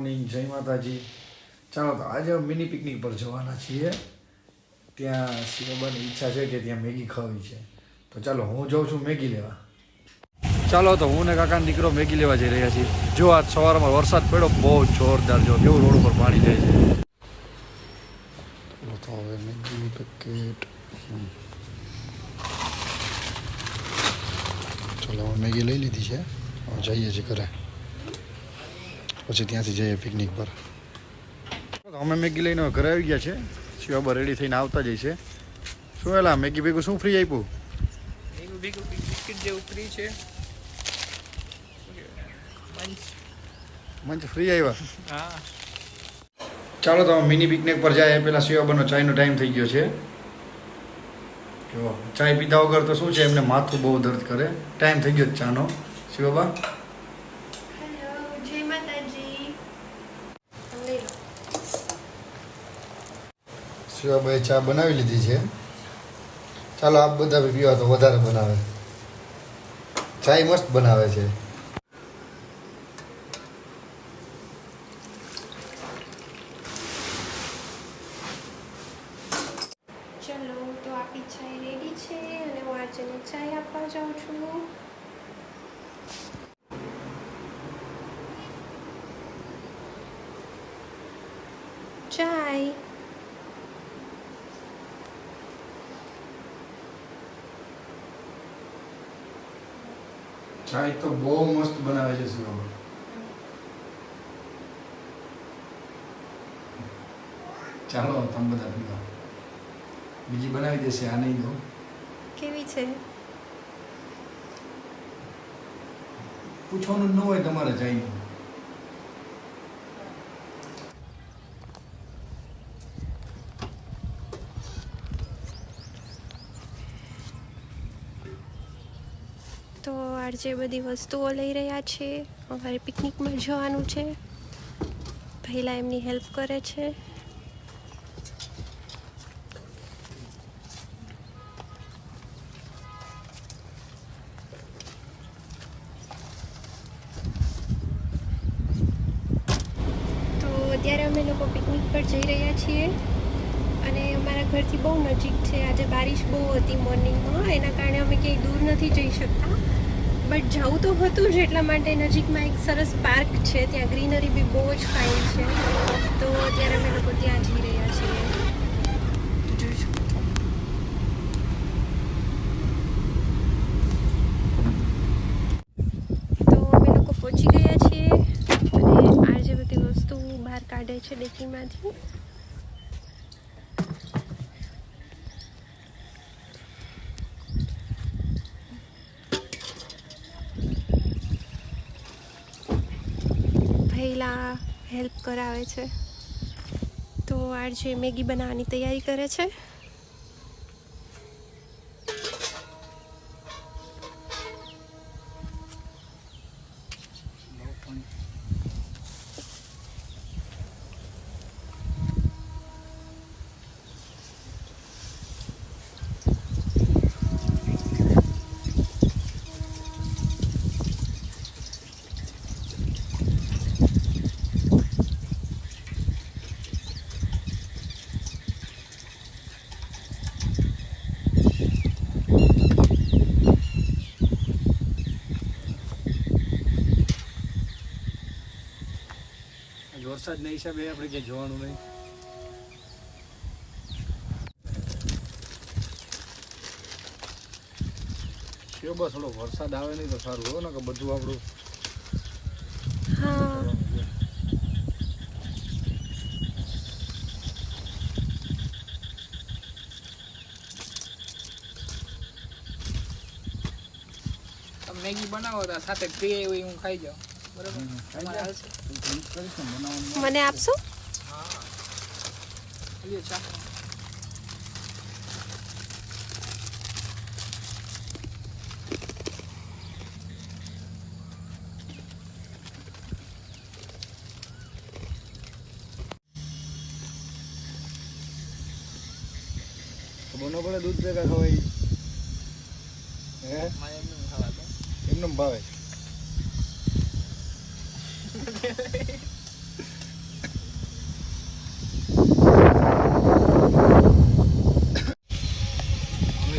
Morning જય માતાજી. ચાલો તો આજે મિની પિકનિક પર જવાના છીએ. ત્યાં શિવબાની ઈચ્છા છે કે ત્યાં મેગી ખાવી છે. તો ચાલો હું જાઉં છું મેગી લેવા. ચાલો તો હું ને કાકા દીકરો મેગી લેવા જઈ રહ્યા છીએ. જો આજ સવારમાં વરસાદ પડ્યો, બહુ જોરદાર જો, કેવું રોડ ઉપર પાણી જાય છે. તો હવે મેગીની પેકેટ ચાલો મેગી લઈ લીધી છે. જઈએ છીએ ઘરે. પછી ત્યાંથી જઈએ પિકનિક પર. અમે મેગી લઈને ઘરે આવી ગયા છે. શિવાબા રેડી થઈને આવતા જઈએ છે શું એલા મેગી ભેગું શું ફ્રી આપ્યું? બિસ્કિટ જેવું ફ્રી છે. મંચ ફ્રી આવ્યા હા. ચાલો તો મિની પિકનિક પર જાય. પહેલાં શિવાબાનો ચાયનો ટાઈમ થઈ ગયો છે. જો ચાય પીધા વગર તો શું છે? એમને માથું બહુ દર્દ કરે. ટાઈમ થઈ ગયો છે ચાનો. શિવાબા હેલો જય માતાજી લઈ લો શિવાબાએ ચા બનાવી લીધી છે. ચાલો આપ બધા પીવા તો વધારે બનાવે. ચાય મસ્ત બનાવે છે. ચલો, તો આપી ચાય રેડી છે અને હું આજે ચાય આપવા જાઉં છું. ચાય. ચાય તો બહુ મસ્ત બનાવે છે શિવાબા ચાલો તમે બધા પીવા. બીજી બનાવી દેશે આ નહીં દો કેવી છે? પૂછવાનું ન હોય તમારે ચાયનું તો આજે બધી વસ્તુઓ લઈ રહ્યા છે. અમારે પિકનિકમાં જવાનું છે. પહેલાં એમની હેલ્પ કરે છે. તો અત્યારે અમે લોકો પિકનિક પર જઈ રહ્યા છીએ. અને અમારા ઘરથી બહુ નજીક છે. આજે બારિશ બહુ હતી મોર્નિંગમાં, એના કારણે અમે ક્યાંય દૂર નથી જઈ શકતા. બટ જવું તો હતું જ એટલા માટે નજીકમાં એક સરસ પાર્ક છે. ત્યાં ગ્રીનરી બી બહુ જ ફાઇન છે. તો અત્યારે અમે લોકો ત્યાં જઈ રહ્યા છીએ. કાઢે છે છો. તો અમે લોકો પહોંચી ગયા છીએ અને આ જે બધી વસ્તુ બહાર કાઢે છે ડેકીમાંથી પહેલાં હેલ્પ કરાવે છે. તો આજે મેગી બનાવવાની તૈયારી કરે છે આજ વરસાદના હિસાબે આપણે ક્યાંય જોવાનું નહીં. બસ થોડો વરસાદ આવે નહીં તો સારું હોય ને કે બધું આપણું મેગી બનાવો તો સાથે ફ્રી એવું હું ખાઈ જાઉં બરાબર? મને આપશો? હા લ્યો ચા તો બનો પડે દૂધ ભેગા ખવાય. હે? એમનું ખાવા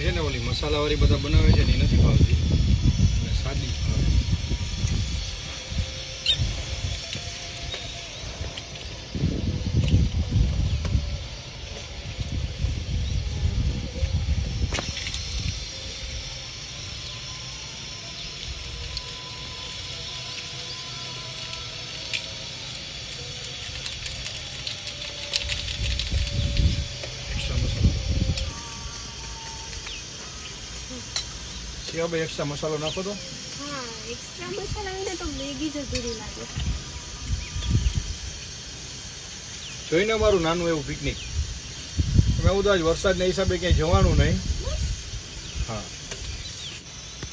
છે ને ઓલી મસાલાવાળી બધા બનાવે છે ને નથી ભાવતી. શિવાભાઈ એક્સ્ટ્રા મસાલો નાખો તો? હા એક્સ્ટ્રા મસાલા હોય તો મેગી જ અધૂરી લાગે. જોઈને અમારું નાનું એવું પિકનિક તમે એવું તો આજ વરસાદના હિસાબે ક્યાંય જવાનું નહીં. હા.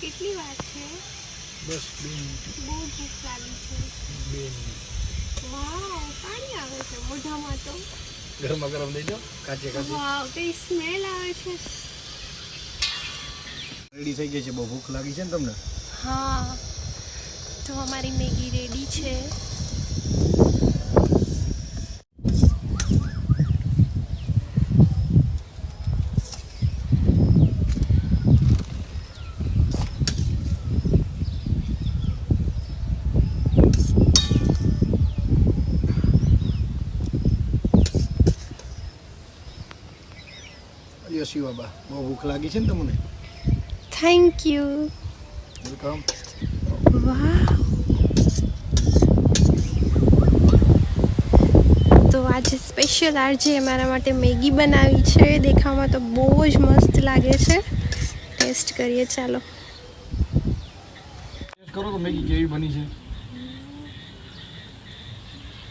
કેટલી વાર છે? બસ બે મિનિટ. બહુ ભૂખ લાગી છે. બે મિનિટ. વાવ પાણી આવે છે મોઢામાં તો. ગરમા ગરમ દઈ દો. કાચે કાચે. વાવ કઈ સ્મેલ આવે છે. રેડી થઈ ગઈ છે. બહુ ભૂખ લાગી છે ને તમને? હા. તો અમારી મેગી રેડી છે. અલ્યો શિવાબા બહુ ભૂખ લાગી છે ને તમને? થેન્ક યુ વેલકમ વાહ તો આજે સ્પેશિયલ આરજે મારા માટે મેગી બનાવી છે. દેખાવામાં તો બહુ જ મસ્ત લાગે છે. ટેસ્ટ કરીએ ચાલો. ટેસ્ટ કરો તો મેગી કેવી બની છે?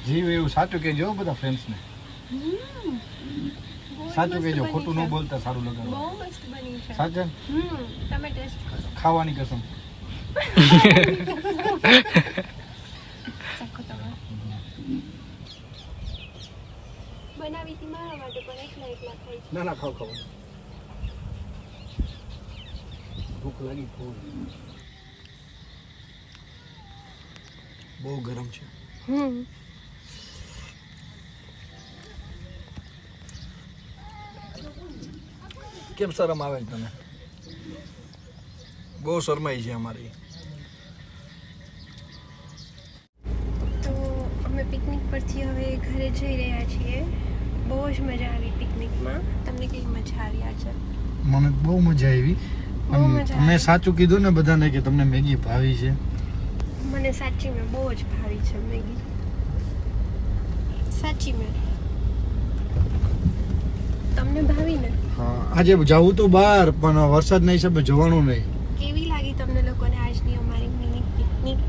જીવ એવું સાચું કહેજો બધા ફ્રેન્ડ્સને સાચું કહેજો ખોટું ન બોલતા સારું બહુ મસ્ત બની છે સાચે? હમ તમે ટેસ્ટ કરો. ખાવાની કસમ. બનાવી હતી મારા માટે પણ એકલા એકલા ખાઈ ના ના ખાવ ખાવ ભૂખ લાગી ફૂલ બહુ ગરમ છે. હમ. કેમ શરમ આવે છે તને? બહુ શરમાઈ છે અમારી. તો અમે પિકનિક પરથી હવે ઘરે જઈ રહ્યા છીએ. બહુ જ મજા આવી પિકનિકમાં. તમને કેવી મજા આવી આજે? મને બહુ મજા આવી. બહુ મજા મેં સાચું કીધું ને બધાને કે તમને મેગી ભાવી છે. મને સાચી મેં બહુ જ ભાવી છે મેગી. સાચી મેં. તમને ભાવી ને? આજે જવું તો બહાર પણ વરસાદ નહીં હિસાબે જવાનું નહીં. કેવી લાગી તમને લોકોને આજની અમારી મિની પિકનિક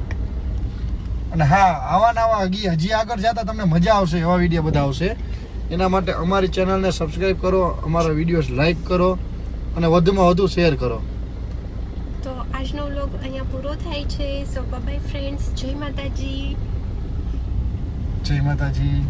અને હા આવા નવા હજી હજી આગળ જતા તમને મજા આવશે એવા વીડિયો બધા આવશે. એના માટે અમારી ચેનલને સબસ્ક્રાઇબ કરો અમારા વિડીયોઝ લાઈક કરો અને વધુમાં વધુ શેર કરો. તો આજનો વ્લોગ અહીંયા પૂરો થાય છે. સો બાય ફ્રેન્ડ્સ જય માતાજી. જય માતાજી.